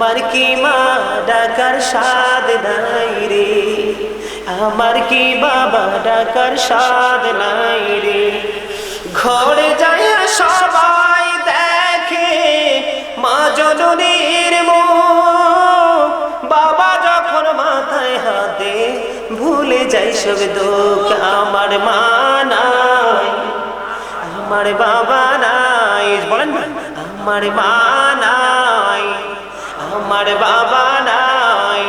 আমার কি মা ডাকার স্বাদ নাই রে? আমার কি বাবা ডাকার স্বাদ নাই রে? ঘরে যায় সবাই দেখে মা জননীর মুখ। বাবা যখন মাথায় হাতে ভুলে যাই সব দুঃখ, আমার মা নাই, আমার বাবা নাই। বলেন, আমার মা আমার বাবা নাই।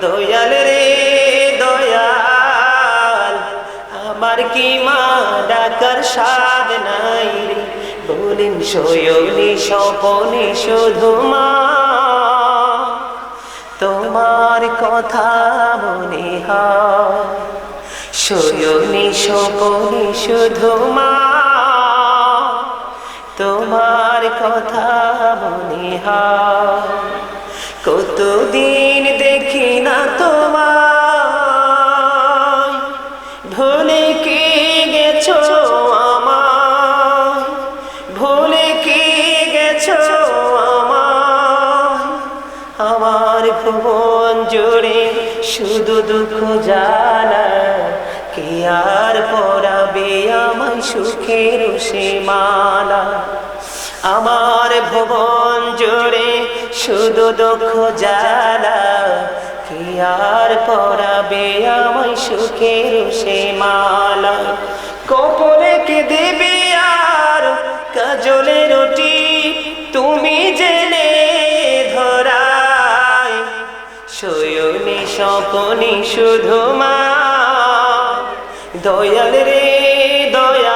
দয়াল রে, দয়াল, আমার কি মা ডাকার স্বাদ নাই রে? বলেন সয়নি স্বপনে শুধু মা। তোমার কথা মনে হয়, সয়নি স্বপনে শুধু মা। তোমার কথা মনে হয়। কতদিন দেখি না তোমার ভুলে কি গেছো আমার ভুলে কি গেছো আমার আমার ভুবন জুড়ে শুধু দুঃখ জানা কে আর পড়াবে আমায় সুখের সে মালা? আমার ভবন জোরে শুধু দুঃখ জালা কে আর পড়াবে আমায় সুখের সে মালা? কপলে কে দেবে আর কাজলে রুটি? তুমি জেনে ধরায় সয়নি স্বপনে শুধু মা। দয়াল রে দয়াল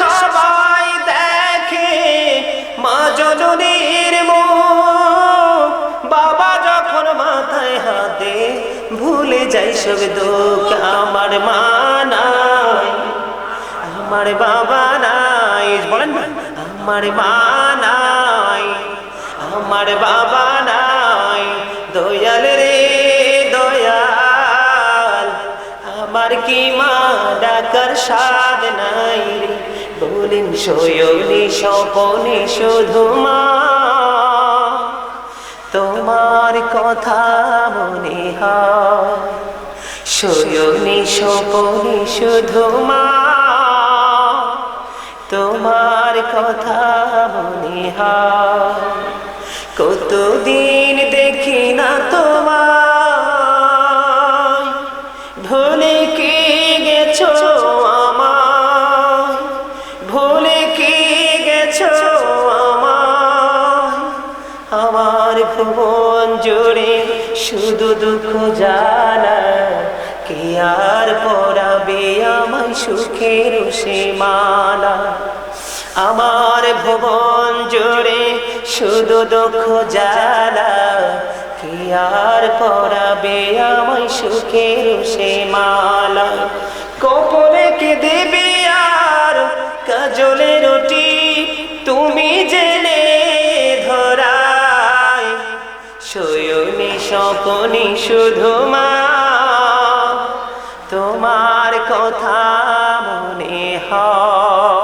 সবাই দেখে মা জননীর মুখ। বাবা যখন মাথায় হাতে ভুলে যাই সব দুঃখ, আমার মা নাই, আমার বাবা নাই। বলেন আমার মা নাই, আমার বাবা নাই। দয়াল রে দয়াল, আমার কি মা ডাকার স্বাদ নাই রে? বলেন সয়নি স্বপনে শুধু মা। তোমার কথা মনে হয়, সয়নি স্বপনে শুধু মা। তোমার কথা মনে হয়, কতদিন আমার ভুবন জুড়ে শুধু দুঃখ জানা। কে আর পড়াবে আমায় সুখের সে মালা আমার ভুবন জুড়ে শুধু দুঃখ জালা কে আর পড়াবে আমায় সুখের সে মালা কপলে কে দেবে স্বপনে শুধু মা। তোমার কথা মনে হয়।